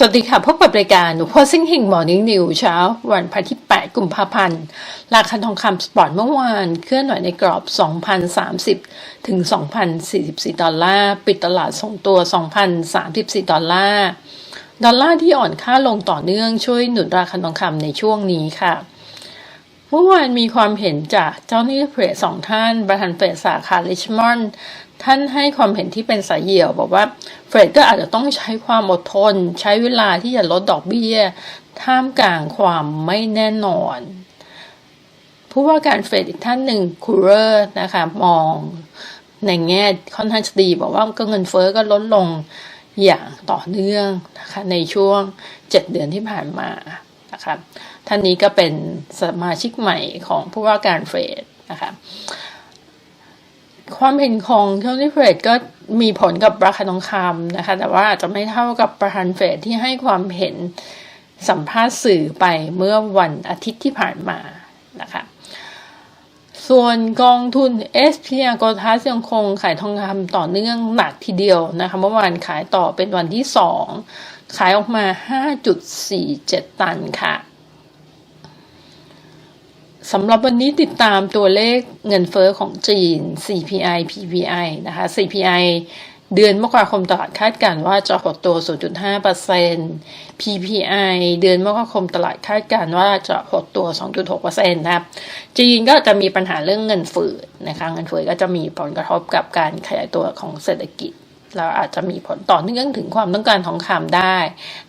สวัสดีค่ะ พบกับรายการหนูพอซิ่งหิงมอร์นิ่งนิวเช้า วันพันที่ 8 กุมภาพันธ์ ราคาทองคำสปอร์ตเมื่อวาน เคลื่อนไหวในกรอบ 2,030 ถึง 2,044 ดอลลาร์ ปิดตลาดส่งตัว 2,034 ดอลลาร์ ดอลลาร์ที่อ่อนค่าลงต่อเนื่องช่วยหนุนราคาทองคำในช่วงนี้ค่ะ เมื่อวานมีความเห็นจากเจ้าหนี้เฟดสองท่าน ประธานเฟดสาขาริชมอนด์ ท่านให้ความเห็นที่เป็นสายเหี่ยวบอกว่าเฟดก็อาจจะต้องใช้ความอดทน ใช้เวลาที่จะลดดอกเบี้ย ท่ามกลางความไม่แน่นอนผู้ว่าการเฟดอีกท่านหนึ่งคูเรอร์นะคะมองในแง่ค่อนข้างดีบอกว่าก็เงินเฟ้อก็ลดลงอย่างต่อเนื่องนะคะในช่วง 7 เดือนที่ผ่านมานะคะท่านนี้ก็เป็นสมาชิกใหม่ของผู้ว่าการเฟดนะคะ ความเห็นของเจ้าหนี้เฟดก็มีผลกับราคาทองคำนะคะ แต่ว่าอาจจะไม่เท่ากับประธานเฟดที่ให้ความเห็นสัมภาษณ์สื่อไปเมื่อวันอาทิตย์ที่ผ่านมานะคะส่วนกองทุน s p r กทัสยังคงขายทองคำต่อเนื่องหนักทีเดียวนะคะเมื่อวานขายต่อเป็นวันที่สองขายออกมา 5.47 ตันค่ะ สำหรับวันนี้ติดตามตัวเลขเงินเฟอ้อของจีน CPI PPI นะคะ CPI เดือนมกราคมตลาดคาดการณ์ว่าจะหดตัว 0.5% PPI เดือนมกราคมตลาดคาดการณ์ว่าจะหดตัว 2.6%นะครับ จีนก็จะมีปัญหาเรื่องเงินฝืดนะคะ เงินฝืดก็จะมีผลกระทบกับการขยายตัวของเศรษฐกิจแล้วอาจจะมีผลต่อเนื่องถึงความต้องการทองคำได้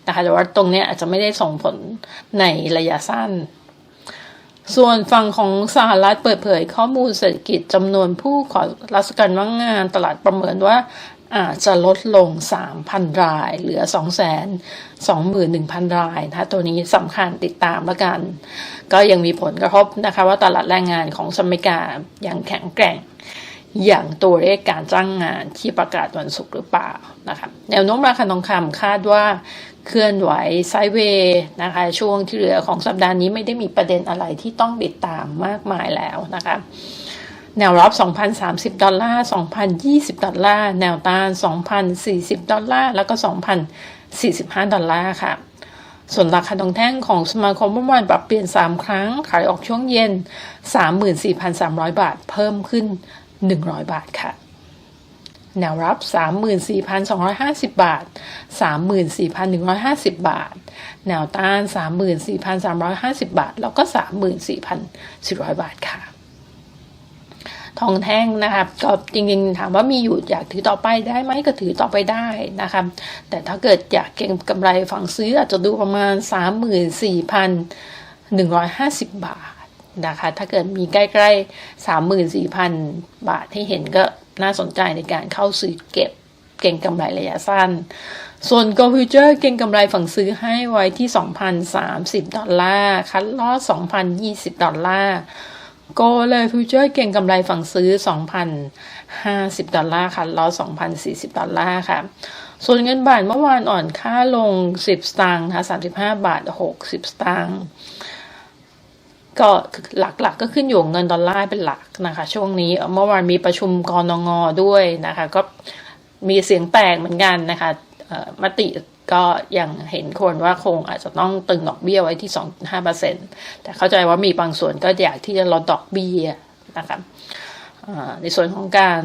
นะคะแต่ว่าตรงนี้อาจจะไม่ได้ส่งผลในระยะสั้น ส่วนฝั่งของสหรัฐเปิดเผยข้อมูลเศรษฐกิจจำนวนผู้ขอรับการว่างงานตลาดประเมินว่าอาจจะลดลง 3,000 ราย เหลือ 221,000 รายนะตัวนี้สำคัญติดตามแล้วกัน ก็ยังมีผลกระทบนะคะว่าตลาดแรงงานของสหรัฐอเมริกายังแข็งแกร่ง อย่างตัวเลขการจ้างงานที่ประกาศวันศุกร์หรือเปล่านะคะแนวโน้มราคาทองคำคาดว่าเคลื่อนไหวไซเวย์นะคะช่วงที่เหลือของสัปดาห์นี้ไม่ได้มีประเด็นอะไรที่ต้องติดตามมากมายแล้วนะคะแนวรับ 2,030 ดอลลาร์ 2,020 ดอลลาร์ แนวต้าน 2,040 ดอลลาร์ แล้วก็ 2,045 ดอลลาร์ค่ะ ส่วนราคาทองแท่งของสมาคมเมื่อวานปรับเปลี่ยน 3 ครั้ง ขายออกช่วงเย็น 34,300 บาท เพิ่มขึ้น 100 บาทค่ะ แนวรับ 34,250 บาท 34,150 บาท แนวต้าน 34,350 บาท แล้วก็ 34,400 บาทค่ะทองแท่งนะครับก็จริงๆถามว่ามีอยู่อยากถือต่อไปได้ไหมก็ถือต่อไปได้นะครับ แต่ถ้าเกิดอยากเก็งกำไรฝั่งซื้ออาจจะดูประมาณ 34,150 บาท นะคะ ถ้าเกิดมีใกล้ๆ 34,000 บาทให้เห็นก็น่าสนใจในการเข้าซื้อเก็บเก่งกำไรระยะสั้น ส่วน Go Future เก่งกำไรฝั่งซื้อให้ไว้ที่ 2,030 ดอลลาร์ คัดลอส2,020 ดอลลาร์ Go เลย Future เก่งกำไรฝั่งซื้อ 2,050 ดอลลาร์คัดลอส2,040 ดอลลาร์ค่ะ ส่วนเงินบาทเมื่อวานอ่อนค่าลง 10 สตางค์นะคะ35 บาท 60 สตางค์ ก็หลักๆกก็ขึ้นอยู่เงินดอลลาร์เป็นหลักนะคะ ช่วงนี้เมื่อวานมีประชุมกรนงด้วยนะคะ ก็มีเสียงแตกเหมือนกันนะคะมติก็ยังเห็นคนว่าคงอาจจะต้องตึงดอกเบี้ยไว้ที่ 2.5%แต่เข้าใจว่ามีบางส่วนก็อยากที่จะลดดอกเบี้ยนะคะในส่วนของการ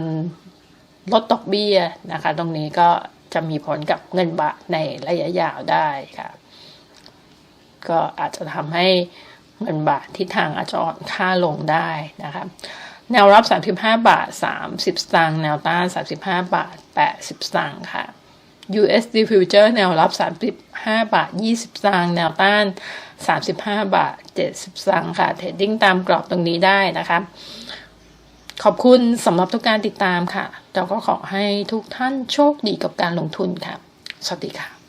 ลดดอกเบี้ยนะคะ ตรงนี้ก็จะมีผลกับเงินบาทในระยะยาวได้ค่ะ ก็อาจจะทำให้ เงินบาททิศทางอาจจะอ่อนค่าลงได้นะคะแนวรับ 35 บาท 30 สตางค์แนวต้าน 35 บาท 80 สตางค์ค่ะ USD Future แนวรับ 35 บาท 20 สตางค์แนวต้าน 35 บาท 70 สตางค์ค่ะเทรดดิ้งตามกรอบตรงนี้ได้นะคะ ขอบคุณสำหรับทุกการติดตามค่ะ เราก็ขอให้ทุกท่านโชคดีกับการลงทุนค่ะ สวัสดีค่ะ